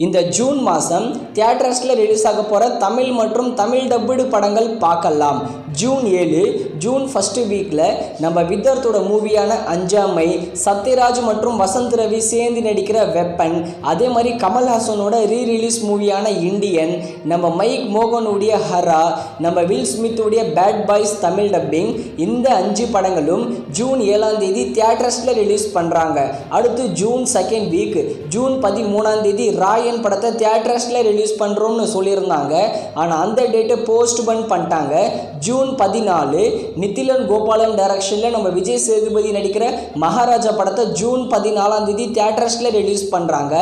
இந்த ஜூன் மாதம் தியேட்டர்ஸில் ரிலீஸ் ஆக போகிற தமிழ் மற்றும் தமிழ் டப்புடு படங்கள் பார்க்கலாம். ஜூன் ஏழு ஜூன் ஃபஸ்ட்டு வீக்கில் நம்ம வித்தர்த்தோட மூவியான அஞ்சாமை சத்யராஜ் மற்றும் வசந்த் ரவி சேர்ந்து நடிக்கிற வெப்பன் அதே மாதிரி கமல்ஹாசனோட ரீ ரிலீஸ் மூவியான இண்டியன் நம்ம மைக் மோகனுடைய ஹரா நம்ம வில் ஸ்மித்துடைய பேட் பாய்ஸ் தமிழ் டப்பிங் இந்த அஞ்சு படங்களும் ஜூன் ஏழாம் தேதி தியேட்டர்ஸில் ரிலீஸ் பண்ணுறாங்க அடுத்து ஜூன் செகண்ட் வீக் ஜூன் பதிமூணாம் தேதி ராயன் படத்தை தியேட்டர்ஸில் ரிலீஸ் பண்ணுறோம்னு சொல்லியிருந்தாங்க. ஆனால் அந்த டேட்டை போஸ்ட்பன் பண்ணிட்டாங்க. ஜூன் பதினாலு நித்திலன் கோபாலன் டைரக்ஷனில் நம்ம விஜய் சேதுபதி நடிக்கிற மகாராஜா படத்தை ஜூன் பதினாலாம் தேதி தியேட்டர்ஸில் ரிலீஸ் பண்ணுறாங்க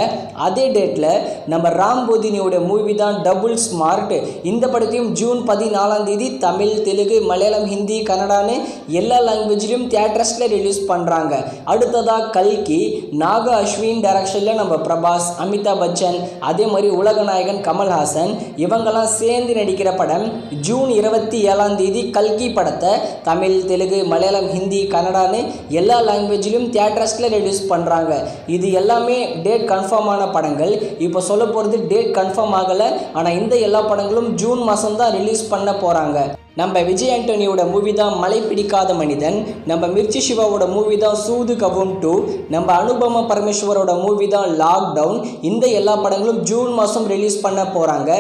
அதே டேட்டில் நம்ம ராம் போதினியோட மூவி தான் டபுள் ஸ்மார்ட் இந்த படத்தையும் ஜூன் பதினாலாம் தேதி தமிழ் தெலுங்கு மலையாளம் ஹிந்தி கன்னடான்னு எல்லா லாங்குவேஜ்லையும் தியேட்டர்ஸில் ரிலீஸ் பண்ணுறாங்க அடுத்ததாக கல்கி நாக அஸ்வின் டைரக்ஷனில் நம்ம பிரபாஸ் அமிதாப் பச்சன் அதே மாதிரி உலகநாயகன் கமல்ஹாசன் இவங்கெல்லாம் சேர்ந்து நடிக்கிற படம் ஜூன் இருபத்தி ஏழாம் தேதி கல்கி படத்தை தமிழ் தெலுங்கு மலையாளம் ஹிந்தி கன்னடான்னு எல்லா லாங்குவேஜிலும் தியேட்டர்ஸில் ரிலீஸ் பண்ணுறாங்க இது எல்லாமே டேட் கன்ஃபார்ம் ஆன படங்கள். இப்போ சொல்ல போகிறது டேட் கன்ஃபார்ம் ஆகலை. ஆனால் இந்த எல்லா படங்களும் ஜூன் மாதம் தான் ரிலீஸ் பண்ண போகிறாங்க நம்ம விஜய் ஆண்டனியோட மூவி தான் மலை பிடிக்காத மனிதன். நம்ம மிர்ச்சி சிவாவோட மூவி தான் சூது கவும் டூ நம்ம அனுபம பரமேஸ்வரோட மூவி தான் லாக்டவுன் இந்த எல்லா படங்களும் ஜூன் மாதம் ரிலீஸ் பண்ண போகிறாங்க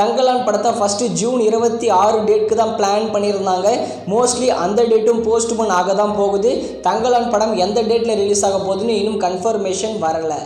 தங்கலான் படத்தை ஃபஸ்ட்டு ஜூன் இருபத்தி ஆறு டேட்க்கு தான் பிளான் பண்ணியிருந்தாங்க. மோஸ்ட்லி அந்த டேட்டும் போஸ்ட்போன் ஆக தான் போகுது. தங்கலான் படம் எந்த டேட்டில் ரிலீஸ் ஆக போகுதுன்னு இன்னும் கன்ஃபர்மேஷன் வரலை.